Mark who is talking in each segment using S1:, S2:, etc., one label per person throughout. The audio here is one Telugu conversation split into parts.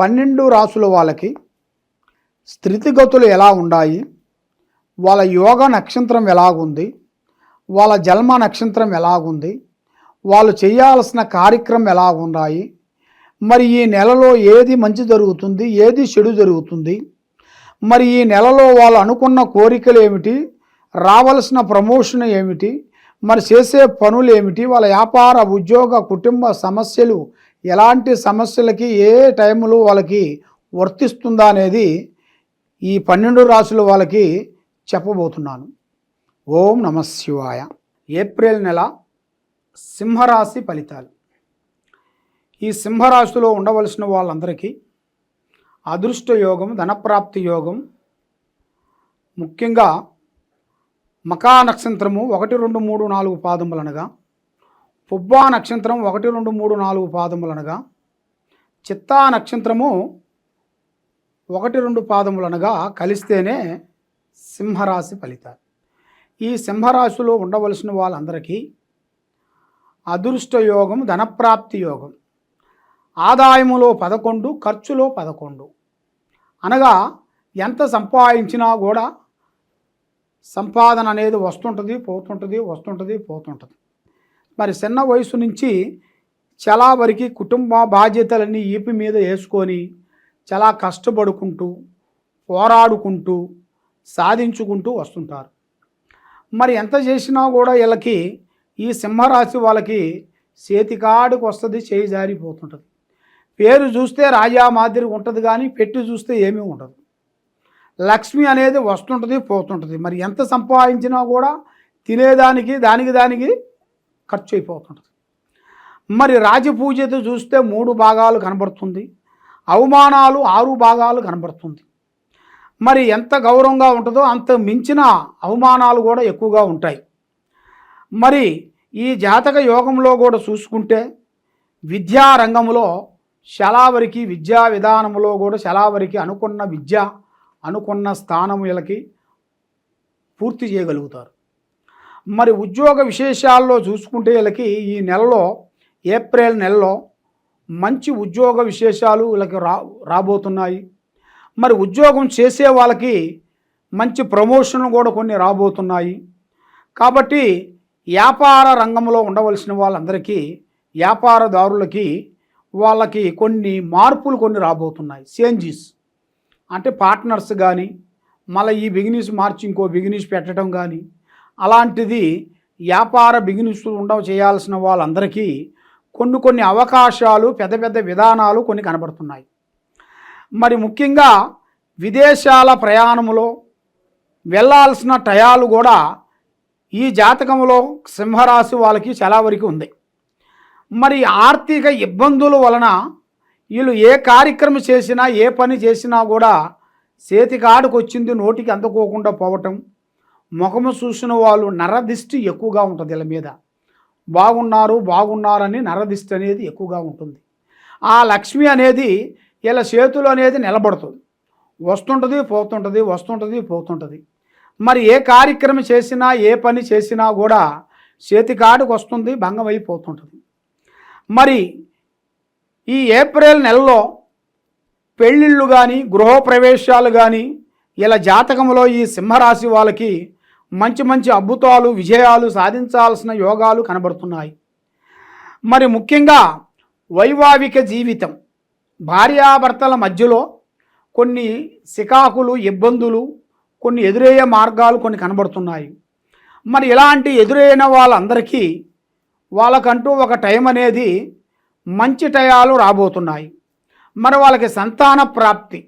S1: పన్నెండు రాసుల వాళ్ళకి స్థితిగతులు ఎలా ఉన్నాయి వాళ్ళ యోగ నక్షత్రం ఎలాగుంది? వాళ్ళ జన్మ నక్షత్రం ఎలాగుంది? వాళ్ళు చేయాల్సిన కార్యక్రమం ఎలా ఉన్నాయి? మరి ఈ నెలలో ఏది మంచి జరుగుతుంది? ఏది చెడు జరుగుతుంది? మరి ఈ నెలలో వాళ్ళు అనుకున్న కోరికలు ఏమిటి? రావలసిన ప్రమోషన్ ఏమిటి? మరి చేసే పనులు ఏమిటి? వాళ్ళ వ్యాపార ఉద్యోగ కుటుంబ సమస్యలు ఎలాంటి సమస్యలకి ఏ టైంలో వాళ్ళకి వర్తిస్తుందా అనేది ఈ పన్నెండు రాసులు వాళ్ళకి చెప్పబోతున్నాను. ఓం నమ శివాయ. ఏప్రిల్ నెల సింహరాశి ఫలితాలు. ఈ సింహరాశిలో ఉండవలసిన వాళ్ళందరికీ అదృష్ట యోగం ధనప్రాప్తి యోగం ముఖ్యంగా మకా నక్షత్రము ఒకటి రెండు మూడు నాలుగు పాదములనగా పుబ్బా నక్షత్రం ఒకటి రెండు మూడు నాలుగు పాదములనగా చిత్తా నక్షత్రము ఒకటి రెండు పాదములనగా కలిస్తేనే సింహరాశి ఫలితాలు. ఈ సింహరాశిలో ఉండవలసిన వాళ్ళందరికీ అదృష్ట యోగం ధనప్రాప్తి యోగం. ఆదాయములో పదకొండు ఖర్చులో పదకొండు. అనగా ఎంత సంపాదించినా కూడా సంపాదన అనేది వస్తుంటుంది పోతుంటుంది వస్తుంటుంది పోతుంటుంది. మరి చిన్న వయసు నుంచి చాలా వరకు కుటుంబ బాధ్యతలన్నీ ఈపి మీద వేసుకొని చాలా కష్టపడుకుంటూ పోరాడుకుంటూ సాధించుకుంటూ వస్తుంటారు. మరి ఎంత చేసినా కూడా వీళ్ళకి ఈ సింహరాశి వాళ్ళకి చేతికాడికి వస్తుంది చేయి జారిపోతుంటుంది. పేరు చూస్తే రాజా మాదిరి ఉంటుంది కానీ పెట్టి చూస్తే ఏమీ ఉండదు. లక్ష్మి అనేది వస్తుంటుంది పోతుంటుంది. మరి ఎంత సంపాదించినా కూడా తినేదానికి దానికి దానికి ఖర్చు అయిపోతుంటుంది. మరి రాజపూజతో చూస్తే మూడు భాగాలు కనబడుతుంది. అవమానాలు ఆరు భాగాలు కనబడుతుంది. మరి ఎంత గౌరవంగా ఉంటుందో అంత మించిన అవమానాలు కూడా ఎక్కువగా ఉంటాయి. మరి ఈ జాతక యోగంలో కూడా చూసుకుంటే విద్యారంగంలో చాలా శలావరికి విద్యా విధానంలో కూడా శలావరికి అనుకున్న విద్య అనుకున్న స్థానం వీళ్ళకి పూర్తి చేయగలుగుతారు. మరి ఉద్యోగ విశేషాల్లో చూసుకుంటే వీళ్ళకి ఈ నెలలో ఏప్రిల్ నెలలో మంచి ఉద్యోగ విశేషాలు వీళ్ళకి రా రాబోతున్నాయి. మరి ఉద్యోగం చేసే వాళ్ళకి మంచి ప్రమోషన్లు కూడా కొన్ని రాబోతున్నాయి. కాబట్టి వ్యాపార రంగంలో ఉండవలసిన వాళ్ళందరికీ వ్యాపారదారులకి వాళ్ళకి కొన్ని మార్పులు కొన్ని రాబోతున్నాయి. చేంజెస్ అంటే పార్ట్నర్స్ కానీ మళ్ళీ ఈ బిజినెస్ మార్చి ఇంకో బిజినెస్ పెట్టడం కానీ అలాంటిది వ్యాపార బిజినెస్ ఉండవు చేయాల్సిన వాళ్ళందరికీ కొన్ని కొన్ని అవకాశాలు పెద్ద పెద్ద విధానాలు కొన్ని కనబడుతున్నాయి. మరి ముఖ్యంగా విదేశాల ప్రయాణంలో వెళ్ళాల్సిన టయాలు కూడా ఈ జాతకంలో సింహరాశి వాళ్ళకి చాలా వరకు ఉంది. మరి ఆర్థిక ఇబ్బందుల వలన వీళ్ళు ఏ కార్యక్రమం చేసినా ఏ పని చేసినా కూడా చేతికాడికి వచ్చింది నోటికి అందుకోకుండా పోవటం. ముఖము చూసిన వాళ్ళు నరదిష్టి ఎక్కువగా ఉంటుంది వీళ్ళ మీద. బాగున్నారు బాగున్నారని నరదిష్టి అనేది ఎక్కువగా ఉంటుంది. ఆ లక్ష్మి అనేది వీళ్ళ చేతులు అనేది నిలబడుతుంది. వస్తుంటుంది పోతుంటుంది వస్తుంటుంది పోతుంటుంది. మరి ఏ కార్యక్రమం చేసినా ఏ పని చేసినా కూడా చేతికాడుకు వస్తుంది భంగం అయిపోతుంటుంది మరి ఈ ఏప్రిల్ నెలలో పెళ్ళిళ్ళు కానీ గృహప్రవేశాలు కానీ ఇలా జాతకంలో ఈ సింహరాశి వాళ్ళకి మంచి మంచి అద్భుతాలు విజయాలు సాధించాల్సిన యోగాలు కనబడుతున్నాయి. మరి ముఖ్యంగా వైవాహిక జీవితం భార్యాభర్తల మధ్యలో కొన్ని సికాకులు ఇబ్బందులు కొన్ని ఎదురయ్యే మార్గాలు కొన్ని కనబడుతున్నాయి. మరి ఇలాంటి ఎదురైన వాళ్ళందరికీ వాళ్ళకంటూ ఒక టైం అనేది మంచి టయాలు రాబోతున్నాయి. మరి వాళ్ళకి సంతాన ప్రాప్తి.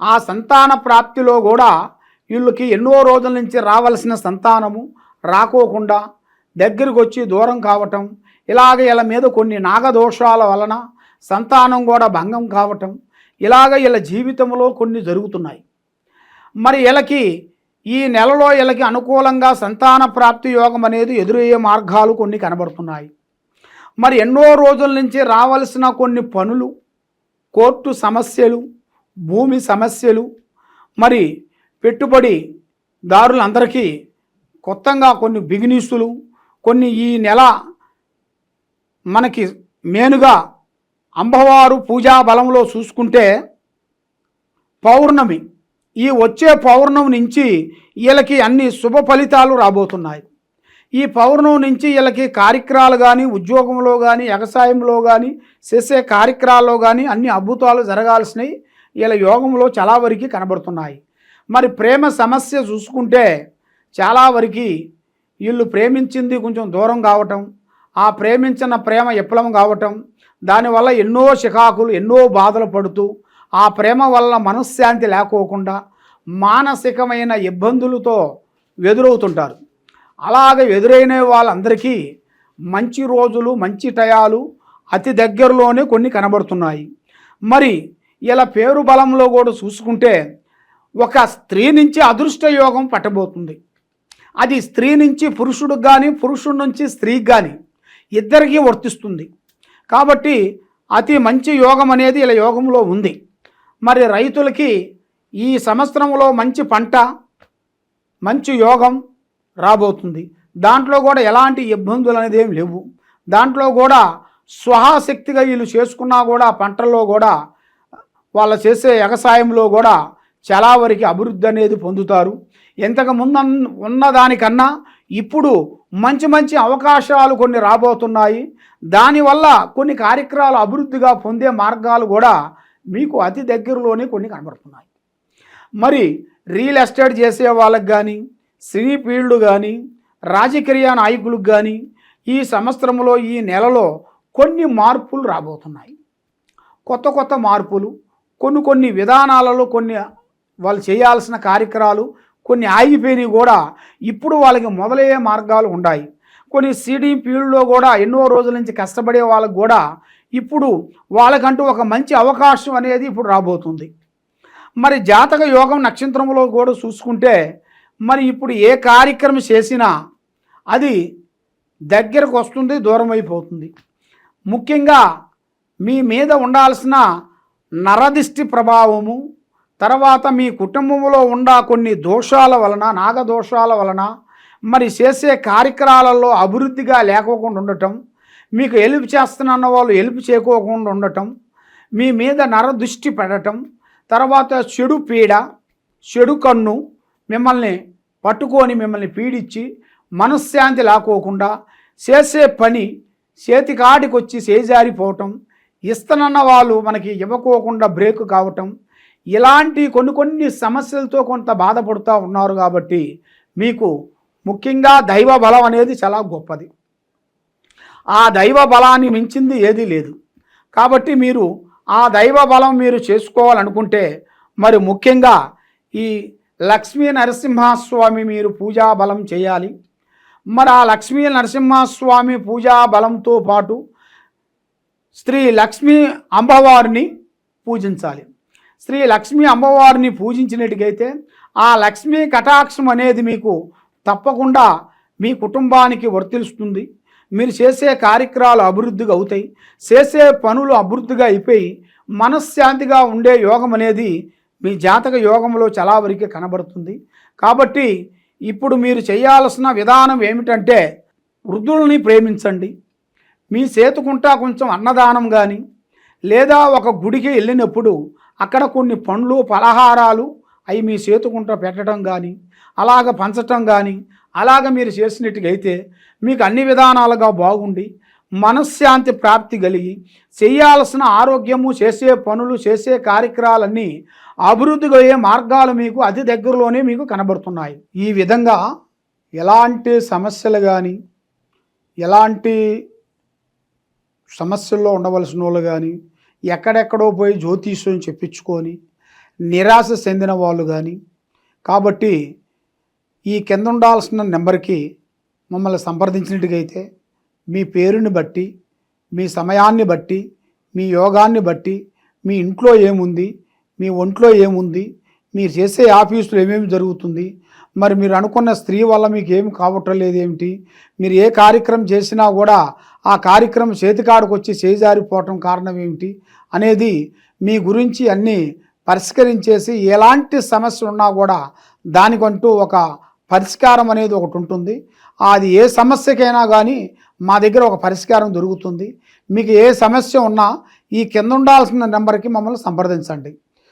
S1: ఆ సంతాన ప్రాప్తిలో కూడా వీళ్ళకి ఎన్నో రోజుల నుంచి రావాల్సిన సంతానము రాకోకుండా దగ్గరికి వచ్చి దూరం కావటం ఇలాగ వీళ్ళ మీద కొన్ని నాగదోషాల వలన సంతానం కూడా భంగం కావటం ఇలాగ వీళ్ళ జీవితంలో కొన్ని జరుగుతున్నాయి. మరి వీళ్ళకి ఈ నెలలో వీళ్ళకి అనుకూలంగా సంతాన ప్రాప్తి యోగం అనేది ఎదురయ్యే మార్గాలు కొన్ని కనబడుతున్నాయి. మరి ఎన్నో రోజుల నుంచి రావలసిన కొన్ని పనులు కోర్టు సమస్యలు భూమి సమస్యలు మరి పెట్టుబడి దారులందరికీ కొత్తగా కొన్ని బిగినీసులు కొన్ని ఈ నెల మనకి మేనుగా అంబవారు పూజా బలంలో చూసుకుంటే పౌర్ణమి ఈ వచ్చే పౌర్ణమి నుంచి వీళ్ళకి అన్ని శుభ ఫలితాలు రాబోతున్నాయి. ఈ పౌర్ణం నుంచి వీళ్ళకి కార్యక్రమాలు కానీ ఉద్యోగంలో కానీ వ్యవసాయంలో కానీ చేసే కార్యక్రమాల్లో కానీ అన్ని అద్భుతాలు జరగాల్సినవి వీళ్ళ యోగంలో చాలా వరకు కనబడుతున్నాయి. మరి ప్రేమ సమస్య చూసుకుంటే చాలా వరకు వీళ్ళు ప్రేమించింది కొంచెం దూరం కావటం ఆ ప్రేమించిన ప్రేమ విప్లవం కావటం దానివల్ల ఎన్నో చికాకులు ఎన్నో బాధలు పడుతూ ఆ ప్రేమ వల్ల మనశ్శాంతి లేకోకుండా మానసికమైన ఇబ్బందులతో ఎదురవుతుంటారు. అలాగ ఎదురైన వాళ్ళందరికీ మంచి రోజులు మంచి టయాలు అతి దగ్గరలోనే కొన్ని కనబడుతున్నాయి. మరి ఇలా పేరు బలంలో కూడా చూసుకుంటే ఒక స్త్రీ నుంచి అదృష్ట యోగం పట్టబోతుంది. అది స్త్రీ నుంచి పురుషుడికి కానీ పురుషుడి నుంచి స్త్రీకి కానీ ఇద్దరికీ వర్తిస్తుంది. కాబట్టి అతి మంచి యోగం అనేది ఇలా యోగంలో ఉంది. మరి రైతులకి ఈ సంవత్సరంలో మంచి పంట మంచి యోగం రాబోతుంది. దాంట్లో కూడా ఎలాంటి ఇబ్బందులు అనేది ఏం లేవు. దాంట్లో కూడా స్వహాశక్తిగా వీళ్ళు చేసుకున్నా కూడా పంటల్లో కూడా వాళ్ళు చేసే వ్యవసాయంలో కూడా చాలా వరకు అభివృద్ధి అనేది పొందుతారు. ఇంతకు ముందు ఉన్నదానికన్నా ఇప్పుడు మంచి మంచి అవకాశాలు కొన్ని రాబోతున్నాయి. దానివల్ల కొన్ని కార్యక్రమాలు అభివృద్ధిగా పొందే మార్గాలు కూడా మీకు అతి దగ్గరలోనే కొన్ని కనబడుతున్నాయి. మరి రియల్ ఎస్టేట్ చేసే వాళ్ళకి కానీ సినీ ఫీల్డ్ కానీ రాజకీయ నాయకులకు కానీ ఈ సంవత్సరంలో ఈ నెలలో కొన్ని మార్పులు రాబోతున్నాయి. కొత్త కొత్త మార్పులు కొన్ని కొన్ని విధానాలలో కొన్ని వాళ్ళు చేయాల్సిన కార్యక్రమాలు కొన్ని ఆగిపోయినవి కూడా ఇప్పుడు వాళ్ళకి మొదలయ్యే మార్గాలు ఉన్నాయి. కొన్ని సిడీ పీళ్ళలో కూడా ఎన్నో రోజుల నుంచి కష్టపడే వాళ్ళకు కూడా ఇప్పుడు వాళ్ళకంటూ ఒక మంచి అవకాశం అనేది ఇప్పుడు రాబోతుంది. మరి జాతక యోగం నక్షత్రంలో కూడా చూసుకుంటే మరి ఇప్పుడు ఏ కార్యక్రమం చేసినా అది దగ్గరకు వస్తుంది దూరం అయిపోతుంది. ముఖ్యంగా మీ మీద ఉండాల్సిన నరదిష్టి ప్రభావము తర్వాత మీ కుటుంబంలో ఉన్న కొన్ని దోషాల వలన నాగదోషాల వలన మరి చేసే కార్యక్రమాలలో అభివృద్ధిగా లేకోకుండా ఉండటం మీకు ఎలుపు చేస్తున్న వాళ్ళు ఎలుపు చేయకోకుండా ఉండటం మీ మీద నరదృష్టి పెడటం తర్వాత చెడు పీడ చెడు కన్ను మిమ్మల్ని పట్టుకొని మిమ్మల్ని పీడించి మనశ్శాంతి లాకోకుండా చేసే పని చేతికాడికొచ్చి చేజారిపోవటం ఇస్తనన్న వాళ్ళు మనకి ఇవ్వకోకుండా బ్రేక్ కావటం ఇలాంటి కొన్ని కొన్ని సమస్యలతో కొంత బాధపడుతూ ఉన్నారు కాబట్టి మీకు ముఖ్యంగా దైవ బలం అనేది చాలా గొప్పది. ఆ దైవ బలాన్ని మించింది ఏదీ లేదు. కాబట్టి మీరు ఆ దైవ బలం మీరు చేసుకోవాలనుకుంటే మరి ముఖ్యంగా ఈ లక్ష్మీ నరసింహస్వామి మీరు పూజా బలం చేయాలి. మరి ఆ లక్ష్మీ నరసింహస్వామి పూజా బలంతో పాటు శ్రీ లక్ష్మీ అమ్మవారిని పూజించాలి. శ్రీ లక్ష్మీ అమ్మవారిని పూజించినట్టుగైతే ఆ లక్ష్మీ కటాక్షం అనేది మీకు తప్పకుండా మీ కుటుంబానికి వర్తిస్తుంది మీరు చేసే కార్యక్రమాలు అభివృద్ధిగా అవుతాయి. చేసే పనులు అభివృద్ధిగా అయిపోయి మనశ్శాంతిగా ఉండే యోగం అనేది మీ జాతక యోగంలో చాలా వరకు కనబడుతుంది. కాబట్టి ఇప్పుడు మీరు చేయాల్సిన విధానం ఏమిటంటే వృద్ధుల్ని ప్రేమించండి. మీ చేతుకుంటా కొంచెం అన్నదానం కానీ లేదా ఒక గుడికి వెళ్ళినప్పుడు అక్కడ కొన్ని పండ్లు పలహారాలు అవి మీ చేతుకుంట పెట్టడం కానీ అలాగ పంచటం కానీ అలాగ మీరు చేసినట్టుగా అయితే మీకు అన్ని విధానాలుగా బాగుండి మనశ్శాంతి ప్రాప్తి కలిగి చేయాల్సిన ఆరోగ్యము చేసే పనులు చేసే కార్యక్రమాలన్నీ అభివృద్ధి అయ్యే మార్గాలు మీకు అతి దగ్గరలోనే మీకు కనబడుతున్నాయి. ఈ విధంగా ఎలాంటి సమస్యలు కానీ ఎలాంటి సమస్యల్లో ఉండవలసిన వాళ్ళు కానీ ఎక్కడెక్కడో పోయి జ్యోతిష్యం చెప్పించుకొని నిరాశ చెందిన వాళ్ళు కానీ కాబట్టి ఈ కింద ఉండాల్సిన నెంబర్కి మమ్మల్ని సంప్రదించినట్టుగైతే మీ పేరుని బట్టి మీ సమయాన్ని బట్టి మీ యోగాన్ని బట్టి మీ ఇంట్లో ఏముంది మీ ఒంట్లో ఏముంది? మీరు చేసే ఆఫీసులో ఏమేమి జరుగుతుంది? మరి మీరు అనుకున్న స్త్రీ వల్ల మీకు ఏమి కావట్లేదు ఏమిటి? మీరు ఏ కార్యక్రమం చేసినా కూడా ఆ కార్యక్రమం చేతికాడికి వచ్చి చేజారిపోవటం కారణం ఏమిటి? అనేది మీ గురించి అన్నీ పరిష్కరించేసి ఎలాంటి సమస్య ఉన్నా కూడా దానికంటూ ఒక పరిష్కారం అనేది ఒకటి ఉంటుంది. అది ఏ సమస్యకైనా కానీ మా దగ్గర ఒక పరిష్కారం దొరుకుతుంది. మీకు ఏ సమస్య ఉన్నా ఈ కింద ఉండాల్సిన నెంబర్కి మమ్మల్ని సంప్రదించండి.